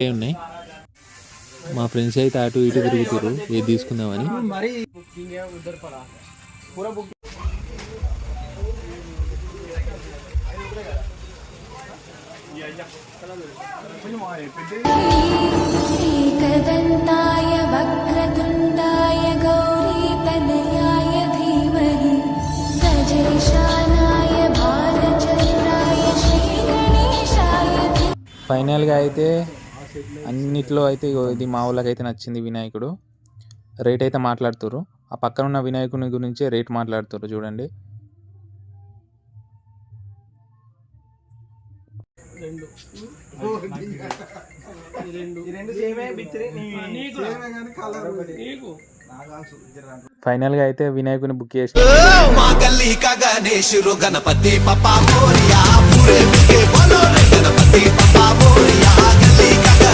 ఉన్నాయి? మా ఫ్రెండ్స్ అయితే అటు ఇటు తిరుగుతారు ఏది తీసుకుందామని? కదంతాయ వక్రతుండాయ గౌరీ తనయాయ ఫైనల్గా అయితే అన్నిట్లో అయితే ఇగో ఇది మా వాళ్ళకి అయితే నచ్చింది వినాయకుడు. రేట్ అయితే మాట్లాడుతారు ఆ పక్కన ఉన్న వినాయకుని గురించే రేట్ మాట్లాడుతారు చూడండి. రెండు. ఈ రెండు. ఈ రెండు సేమే బిత్రి నీకు. సేమే కానీ కలర్ నీకు. ఫైనల్గా అయితే వినాయకుని బుక్ చేసి మా గల్లీ